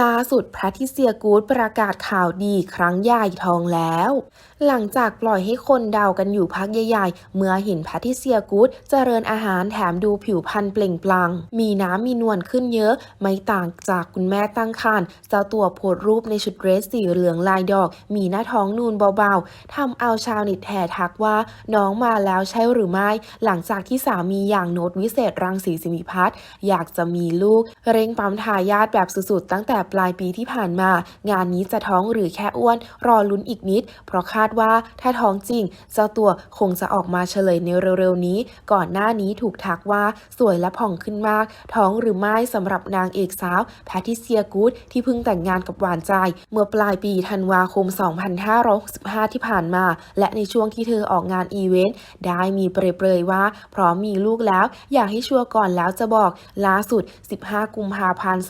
ล่าสุดแพทริเซียกูดประกาศข่าวดีครั้งใหญ่ทองแล้ว หลังจากปล่อยให้คนเดากันอยู่พักใหญ่ๆ เมื่อเห็นแพทิเซียกูดเจริญอาหารแถมดูผิวพรรณเปล่งปลั่งมีน้ำมีนวลขึ้นเยอะ ไม่ต่างจากคุณแม่ตั้งครรภ์เจ้าตัวโพสรูปในชุดเดรสสีเหลืองลายดอก มีหน้าท้องนูนเบาๆทำเอาชาวเน็ตแห่ทักว่าน้องมาแล้วใช่หรือไม่ หลังจากที่สามีอย่างโนตวิเศษรังสีสิมิพัฒน์อยากจะมีลูก เร่งปั๊มทายาทแบบสุดๆตั้งแต่ปลายปีที่ผ่านมา งานนี้จะท้องหรือแค่อ้วนรอลุ้นอีกนิด เพราะคาดว่าถ้าท้องจริง เจ้าตัวคงจะออกมาเฉลยในเร็วๆนี้ ก่อนหน้านี้ถูกทักว่าสวยและผ่องขึ้นมาก ท้องหรือไม่สำหรับนางเอกสาว แพทริเซียกูดที่เพิ่งแต่งงานกับหวานใจ เมื่อปลายปีธันวาคม 2565 ที่ผ่านมา และในช่วงที่เธอออกงานอีเวนต์ได้มีเปรยๆว่า พร้อมมีลูกแล้ว อยากให้ชัวร์ก่อนแล้วจะบอกล่าสุด 15 กุมภาพันธ์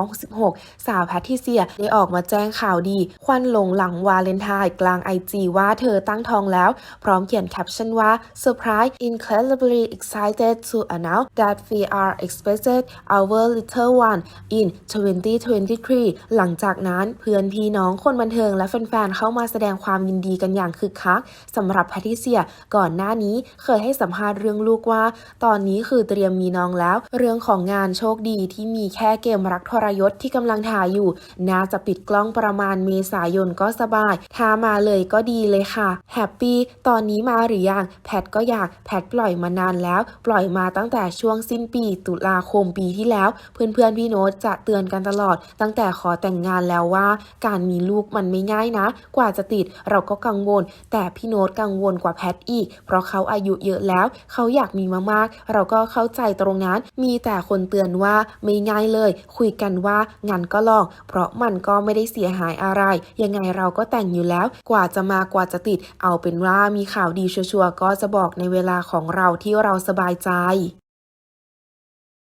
2566 สาวแพทริเซียได้ออกมาแจ้งข่าวดี ควันหลงหลังวาเลนไทน์กลางไอจีว่าเธอตั้งท้องแล้ว พร้อมเขียนแคปชั่นว่า Surprise incredibly excited to announce that we are expected our little one in 2023 หลังจากนั้นเพื่อนพี่น้องคนบันเทิงและแฟนๆ เข้ามาแสดงความยินดีกันอย่างคึกคักสำหรับแพทิเซีย ก่อนหน้านี้เคยให้สัมภาษณ์เรื่องลูกว่า ตอนนี้คือเตรียมมีน้องแล้ว เรื่องของงานโชคดีที่มีแค่เกมรักทรยศที่กำลังถ่ายอยู่ น่าจะปิดกล้องประมาณเมษายนก็สบายถ้ามาเลยก็ดีเลยค่ะแฮปปี้ตอนนี้มาหรือยังแพทก็อยากแพทปล่อยมานานแล้ว ปล่อยมาตั้งแต่ช่วงสิ้นปี ตุลาคมปีที่แล้ว เพื่อนๆพี่โน้ตจะเตือนกันตลอด ตั้งแต่ขอแต่งงานแล้วว่า การมีลูกมันไม่ง่ายนะ กว่าจะติดเราก็กังวล แต่พี่โน้ตกังวลกว่าแพทอีก เพราะเขาอายุเยอะแล้ว เขาอยากมีมากๆ เราก็เข้าใจตรงนั้น มีแต่คนเตือนว่าไม่ง่ายเลย คุยกันว่างั้นก็ลอง เพราะมันก็ไม่ได้เสียหายอะไร ยังไงเราก็แต่งอยู่แล้ว กว่าว่าจะมากว่าจะติด เอาเป็นว่ามีข่าวดีชัวร์ๆก็จะบอกในเวลาของเราที่เราสบายใจ